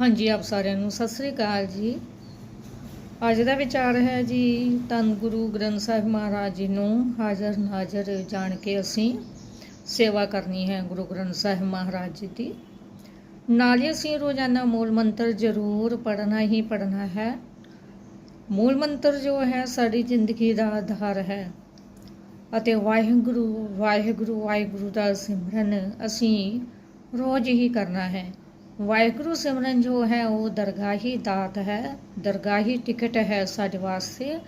ਹਾਂਜੀ, ਆਪ ਸਾਰਿਆਂ ਨੂੰ ਸਤਿ ਸ੍ਰੀ ਅਕਾਲ ਜੀ। ਅੱਜ ਦਾ ਵਿਚਾਰ ਹੈ ਜੀ, ਧੰਨ ਗੁਰੂ ਗ੍ਰੰਥ ਸਾਹਿਬ ਮਹਾਰਾਜ ਜੀ ਨੂੰ ਹਾਜ਼ਰ ਨਾਜ਼ਰ ਜਾਣ ਕੇ ਅਸੀਂ ਸੇਵਾ ਕਰਨੀ ਹੈ ਗੁਰੂ ਗ੍ਰੰਥ ਸਾਹਿਬ ਮਹਾਰਾਜ ਜੀ ਦੀ। ਨਾਲ ਹੀ ਅਸੀਂ ਰੋਜ਼ਾਨਾ ਮੂਲ ਮੰਤਰ ਜ਼ਰੂਰ ਪੜ੍ਹਨਾ ਹੀ ਪੜ੍ਹਨਾ ਹੈ। ਮੂਲ ਮੰਤਰ ਜੋ ਹੈ, ਸਾਡੀ ਜ਼ਿੰਦਗੀ ਦਾ ਆਧਾਰ ਹੈ। ਅਤੇ ਵਾਹਿਗੁਰੂ ਵਾਹਿਗੁਰੂ ਵਾਹਿਗੁਰੂ ਦਾ ਸਿਮਰਨ ਅਸੀਂ ਰੋਜ਼ ਹੀ ਕਰਨਾ ਹੈ। ਵਾਹਿਗੁਰੂ ਸਿਮਰਨ ਜੋ ਹੈ, ਉਹ ਦਰਗਾਹੀ ਦਾਤ ਹੈ, ਦਰਗਾਹੀ ਟਿਕਟ ਹੈ ਸਾਡੇ ਵਾਸਤੇ।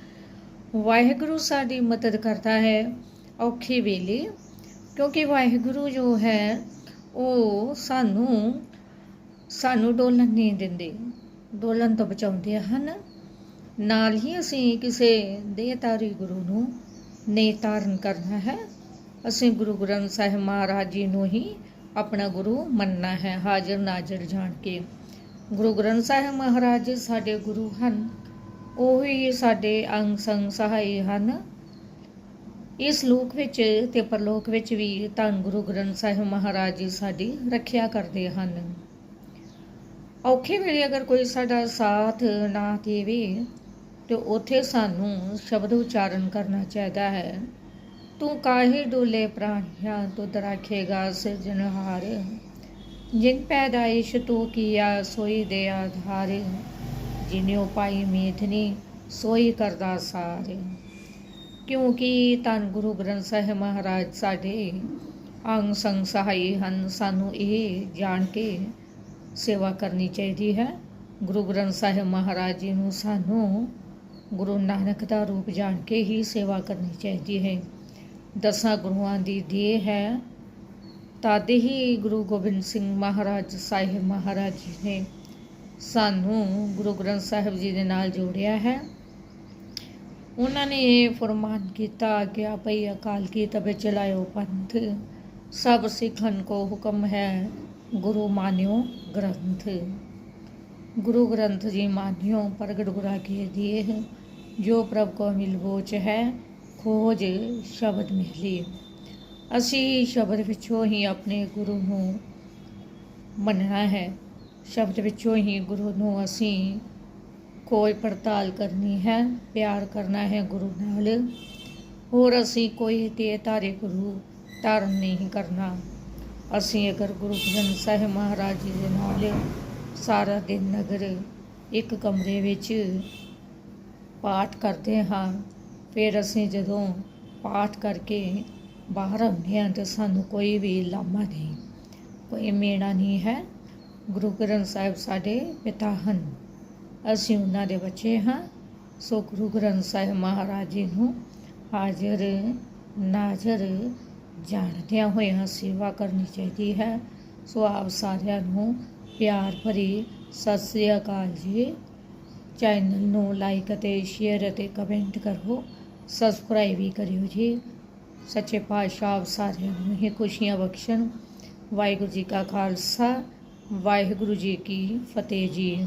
ਵਾਹਿਗੁਰੂ ਸਾਡੀ ਮਦਦ ਕਰਦਾ ਹੈ ਔਖੇ ਵੇਲੇ, ਕਿਉਂਕਿ ਵਾਹਿਗੁਰੂ ਜੋ ਹੈ, ਉਹ ਸਾਨੂੰ ਸਾਨੂੰ ਡੋਲਣ ਨਹੀਂ ਦਿੰਦੇ। ਡੋਲਣ ਤੋਂ ਬਚਾਉਂਦੇ ਹਨ। ਨਾਲ ਹੀ ਅਸੀਂ ਕਿਸੇ ਦੇਹਤਾਰੀ ਗੁਰੂ ਨੂੰ ਨਹੀਂ ਤਾਰਨ ਕਰਨਾ ਹੈ। ਅਸੀਂ ਗੁਰੂ ਗ੍ਰੰਥ ਸਾਹਿਬ ਮਹਾਰਾਜ ਜੀ ਨੂੰ ਹੀ ਆਪਣਾ ਗੁਰੂ ਮੰਨਣਾ ਹੈ, ਹਾਜ਼ਰ ਨਾਜ਼ਰ ਜਾਣ ਕੇ। ਗੁਰੂ ਗ੍ਰੰਥ ਸਾਹਿਬ ਮਹਾਰਾਜ ਜੀ ਸਾਡੇ ਗੁਰੂ ਹਨ, ਉਹ ਹੀ ਸਾਡੇ ਅੰਗ ਸੰਗ ਸਹਾਈ ਹਨ। ਇਸ ਲੋਕ ਵਿੱਚ ਤੇ ਪਰਲੋਕ ਵਿੱਚ ਵੀ ਧੰਨ ਗੁਰੂ ਗ੍ਰੰਥ ਸਾਹਿਬ ਮਹਾਰਾਜ ਜੀ ਸਾਡੀ ਰੱਖਿਆ ਕਰਦੇ ਹਨ। ਔਖੇ ਵੇਲੇ ਅਗਰ ਕੋਈ ਸਾਡਾ ਸਾਥ ਨਾ ਦੇਵੇ, ਤੇ ਉਥੇ ਸਾਨੂੰ ਸ਼ਬਦ ਉਚਾਰਨ ਕਰਨਾ ਚਾਹੀਦਾ ਹੈ। ਤੂੰ ਕਾਹੇ ਡੋਲੇ ਪ੍ਰਾਣੀਆਂ ਤੁਧ ਰਾਖੇਗਾ ਸਿਰਜਣਹਾਰ ਜਿਨ ਪੈਦਾਇਸ਼ ਤੂੰ ਕੀਆ ਸੋਈ ਦੇ ਆਧਾਰ। ਜਿਨਿਉ ਪਾਈ ਮੇਥਨੀ ਸੋਈ ਕਰਦਾ ਸਾਰੇ। ਕਿਉਂਕਿ ਧੰਨ ਗੁਰੂ ਗ੍ਰੰਥ ਸਾਹਿਬ ਮਹਾਰਾਜ ਸਾਡੇ ਅੰਗ ਸੰਗ ਸਹਾਈ ਹਨ, ਸਾਨੂੰ ਇਹ ਜਾਣ ਕੇ ਸੇਵਾ ਕਰਨੀ ਚਾਹੀਦੀ ਹੈ। ਗੁਰੂ ਗ੍ਰੰਥ ਸਾਹਿਬ ਮਹਾਰਾਜ ਜੀ ਨੂੰ ਸਾਨੂੰ ਗੁਰੂ ਨਾਨਕ ਦਾ ਰੂਪ ਜਾਣ ਕੇ ਹੀ ਸੇਵਾ ਕਰਨੀ ਚਾਹੀਦੀ ਹੈ। ਦਸਾਂ ਗੁਰੂਆਂ ਦੀ ਦੇਹ ਹੈ। ਤਦ ਹੀ ਗੁਰੂ ਗੋਬਿੰਦ ਸਿੰਘ ਮਹਾਰਾਜ ਸਾਹਿਬ ਮਹਾਰਾਜ ਜੀ ਨੇ ਸਾਨੂੰ ਗੁਰੂ ਗ੍ਰੰਥ ਸਾਹਿਬ ਜੀ ਦੇ ਨਾਲ ਜੋੜਿਆ ਹੈ। ਉਹਨਾਂ ਨੇ ਇਹ ਫਰਮਾਨ ਕੀਤਾ ਕਿ ਆਪਈ ਅਕਾਲ ਕੀ ਤਬੇ ਚਲਾਇਓ ਪੰਥ, ਸਭ ਸਿੱਖਨ ਕੋ ਹੁਕਮ ਹੈ ਗੁਰੂ ਮਾਨਿਓ ਗ੍ਰੰਥ। ਗੁਰੂ ਗ੍ਰੰਥ ਜੀ ਮਾਨਿਓ ਪ੍ਰਗਟ ਗੁਰਾ ਕੀ ਦੀਏ ਜੋ ਪ੍ਰਭ ਕੋ ਮਿਲਵੋਚ ਹੈ ਖੋਜ ਸ਼ਬਦ ਮਿਲੀ। ਅਸੀਂ ਸ਼ਬਦ ਵਿੱਚੋਂ ਹੀ ਆਪਣੇ ਗੁਰੂ ਨੂੰ ਮੰਨਣਾ ਹੈ। ਸ਼ਬਦ ਵਿੱਚੋਂ ਹੀ ਗੁਰੂ ਨੂੰ ਅਸੀਂ ਕੋਈ ਪੜਤਾਲ ਕਰਨੀ ਹੈ, ਪਿਆਰ ਕਰਨਾ ਹੈ ਗੁਰੂ ਨਾਲ। ਹੋਰ ਅਸੀਂ ਕੋਈ ਤੇ ਤਾਰੇ ਗੁਰੂ ਧਾਰਨ ਨਹੀਂ ਕਰਨਾ। ਅਸੀਂ ਅਗਰ ਗੁਰੂ ਗ੍ਰੰਥ ਸਾਹਿਬ ਮਹਾਰਾਜ ਜੀ ਦੇ ਨਾਲ ਸਾਰਾ ਦਿਨ ਨਗਰ ਇੱਕ ਕਮਰੇ ਵਿੱਚ ਪਾਠ ਕਰਦੇ ਹਾਂ ਫਿਰ ਅਸੀਂ ਜਦੋਂ ਪਾਠ ਕਰਕੇ ਬਾਹਰ ਆਉਂਦੇ ਹਾਂ ਤਾਂ ਸਾਨੂੰ ਕੋਈ ਵੀ ਲਾਮਾ ਨਹੀਂ, ਕੋਈ ਮੇਣਾ ਨਹੀਂ ਹੈ। ਗੁਰੂ ਗ੍ਰੰਥ ਸਾਹਿਬ ਸਾਡੇ ਪਿਤਾ ਹਨ। ਅਸੀਂ ਉਹਨਾਂ ਦੇ ਬੱਚੇ ਹਾਂ। ਸੋ ਗੁਰੂ ਗ੍ਰੰਥ ਸਾਹਿਬ ਮਹਾਰਾਜ ਜੀ ਨੂੰ ਹਾਜ਼ਰ, ਨਾਜ਼ਰ ਜਾਣਦਿਆਂ ਹੋਇਆਂ ਸੇਵਾ ਕਰਨੀ ਚਾਹੀਦੀ ਹੈ। ਸੋ ਆਪ ਸਾਰਿਆਂ ਨੂੰ ਪਿਆਰ ਭਰੀ ਸਤਿ ਸ੍ਰੀ ਅਕਾਲ ਜੀ। ਚੈਨਲ ਨੂੰ ਲਾਈਕ ਅਤੇ ਸ਼ੇਅਰ ਅਤੇ ਕਮੈਂਟ ਕਰੋ। ਸਬਸਕ੍ਰਾਈਬ ਵੀ ਕਰਿਓ ਜੀ। ਸੱਚੇ ਪਾਤਸ਼ਾਹ ਆਪ ਸਾਰਿਆਂ ਨੂੰ ਹੀ ਖੁਸ਼ੀਆਂ ਬਖਸ਼ਣ। ਵਾਹਿਗੁਰੂ ਜੀ ਕਾ ਖਾਲਸਾ, ਵਾਹਿਗੁਰੂ ਜੀ ਕੀ ਫਤਿਹ ਜੀ।